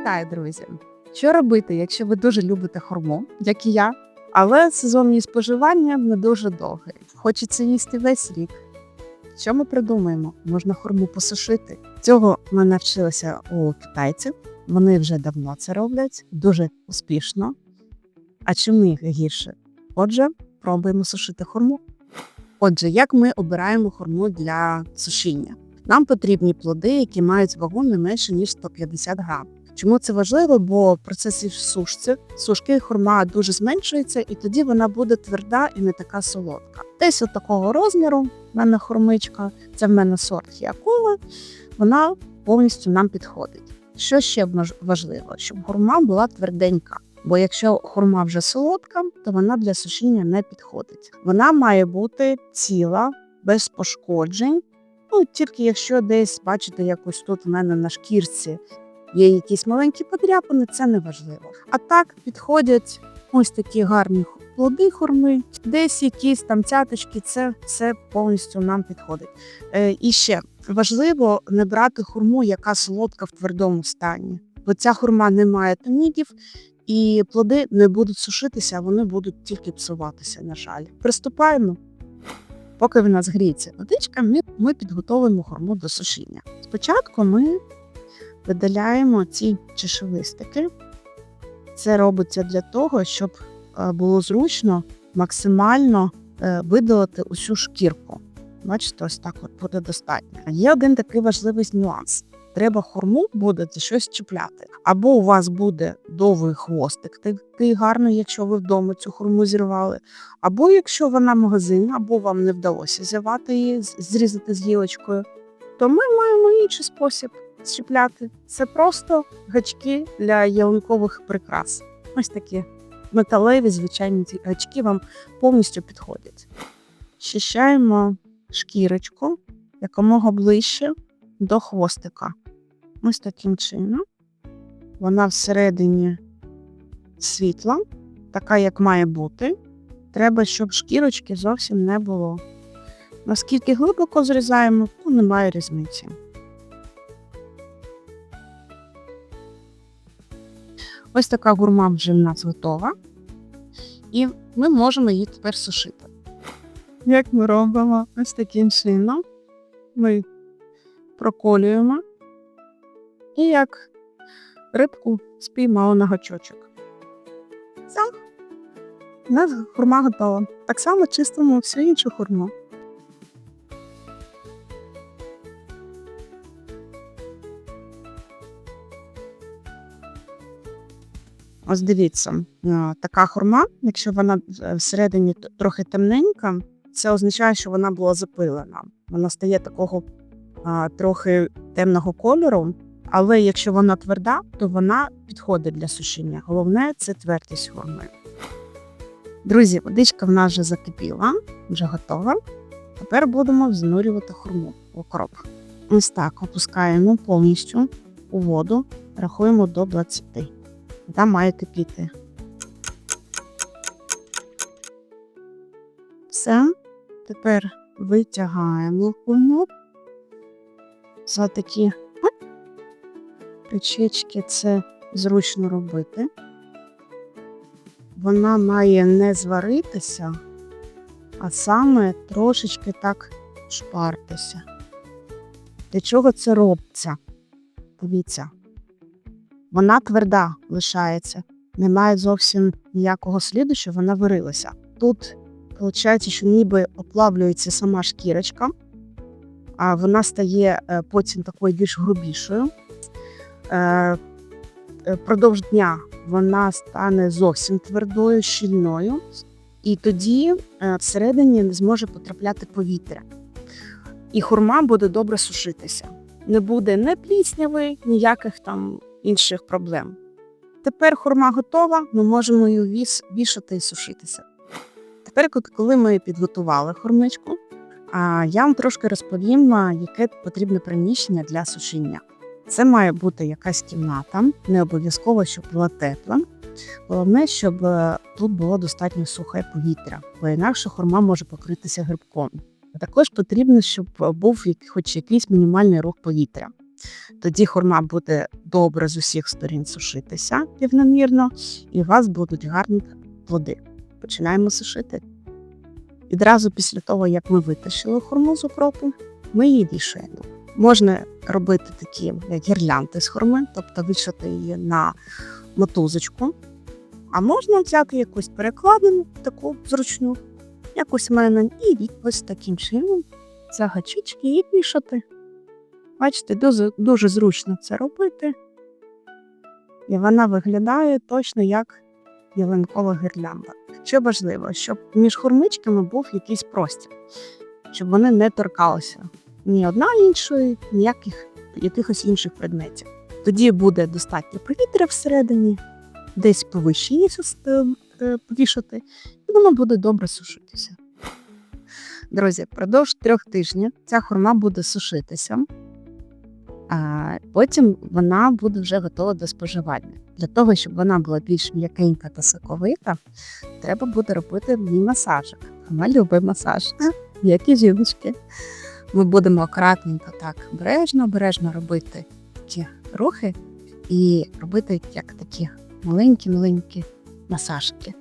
Вітаю, друзі! Що робити, якщо ви дуже любите хурму, як і я, але сезон її споживання не дуже довгий. Хочеться їсти весь рік. Що ми придумаємо? Можна хурму посушити. Цього ми навчилися у китайців. Вони вже давно це роблять, дуже успішно. А чим їх гірше? Отже, пробуємо сушити хурму. Отже, як ми обираємо хурму для сушіння? Нам потрібні плоди, які мають вагу не менше ніж 150 грам. Чому це важливо? Бо в процесі сушці сушки хурма дуже зменшується, і тоді вона буде тверда і не така солодка. Десь от такого розміру в мене хурмичка, це в мене сорт хіакула, вона повністю нам підходить. Що ще важливо, щоб хурма була тверденька. Бо якщо хурма вже солодка, то вона для сушіння не підходить. Вона має бути ціла, без пошкоджень. Ну, тільки якщо десь бачите, якось тут в мене на шкірці є якісь маленькі подряпини, це не важливо. А так підходять ось такі гарні плоди хурми, десь якісь там цяточки, це все повністю нам підходить. Е, і ще важливо не брати хурму, яка солодка в твердому стані, бо ця хурма не має тонідів. І плоди не будуть сушитися, вони будуть тільки псуватися, на жаль. Приступаємо. Поки в нас гріється водичка, ми, ми підготовимо хурму до сушіння. Спочатку ми видаляємо ці чешелистики. Це робиться для того, щоб е, було зручно максимально е, видалити усю шкірку. Бачите, ось так от буде достатньо. Є один такий важливий нюанс. Треба хурму буде за щось чіпляти. Або у вас буде довгий хвостик, такий гарний, якщо ви вдома цю хурму зірвали, або якщо вона магазин, або вам не вдалося зірвати її, зрізати з гілочкою, то ми маємо інший спосіб чіпляти. Це просто гачки для ялинкових прикрас. Ось такі металеві, звичайні ці гачки вам повністю підходять. Щищаємо шкірочку якомога ближче до хвостика. Ось таким чином. Вона всередині світла, така, як має бути. Треба, щоб шкірочки зовсім не було. Наскільки глибоко зрізаємо, то немає різниці. Ось така гурма вже в нас готова. І ми можемо її тепер сушити. Як ми робимо? Ось таким чином. Ми проколюємо і як рибку спіймали на гачочок. Все. У нас хурма готова. Так само чистимо всю іншу хурму. Ось дивіться, е, така хурма, якщо вона е, всередині трохи темненька, це означає, що вона була запилена. Вона стає такого трохи темного кольору, але якщо вона тверда, то вона підходить для сушіння. Головне це твердість хурми. Друзі, водичка в нас вже закипіла, вже готова. Тепер будемо занурювати хурму в окроп. Ось так опускаємо повністю у воду, рахуємо до 20. Вода має кипіти. Все. Тепер витягаємо хурму. За такі оп, речечки це зручно робити. Вона має не зваритися, а саме трошечки так шпартися. Для чого це робиться? Дивіться, вона тверда лишається, немає зовсім ніякого сліду, що вона варилася. Тут виходить, що ніби оплавлюється сама шкірочка, а вона стає е, потім такою більш грубішою. Е, е, Продовж дня вона стане зовсім твердою, щільною, і тоді всередині не зможе потрапляти повітря. І хурма буде добре сушитися. Не буде не плісняви, ніяких там інших проблем. Тепер хурма готова, ми можемо її вішати і сушитися. Тепер, коли ми підготували хурмичку, а, я вам трошки розповім, яке потрібне приміщення для сушіння. Це має бути якась кімната, не обов'язково, щоб була тепла. Головне, щоб е, тут було достатньо сухе повітря, бо інакше хурма може покритися грибком. Також потрібно, щоб був хоч якийсь мінімальний рух повітря. Тоді хурма буде добре з усіх сторін сушитися рівномірно, і у вас будуть гарні плоди. Починаємо сушити. Відразу після того, як ми витащили хурму з укропу, ми її вішаємо. Можна робити такі як гірлянди з хурми, тобто вішати її на мотузочку. А можна взяти якусь перекладину, таку зручну, якусь мене, і ось таким чином за гачечки і вішати. Бачите, дуже, дуже зручно це робити. І вона виглядає точно як ялинкова гірлянда. Що важливо, щоб між хурмичками був якийсь простір, щоб вони не торкалися ні одна іншої, ніяких якихось інших предметів. Тоді буде достатньо повітря всередині, десь повище її е, повішати, і воно буде добре сушитися. Друзі, впродовж трьох тижнів ця хурма буде сушитися, потім вона буде вже готова до споживання. Для того, щоб вона була більш м'якенька та соковита, треба буде робити мій масажик. А ми любимо масаж, як і жіночки. Ми будемо акуратненько так обережно, обережно робити такі рухи і робити як такі маленькі-маленькі масажики.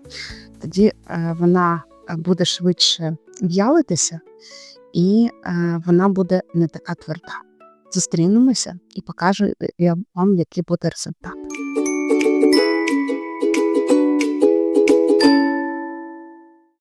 Тоді е, вона е, буде швидше в'ялитися, і е, вона буде не така тверда. Зустрінемося і покажу я вам, який буде результат.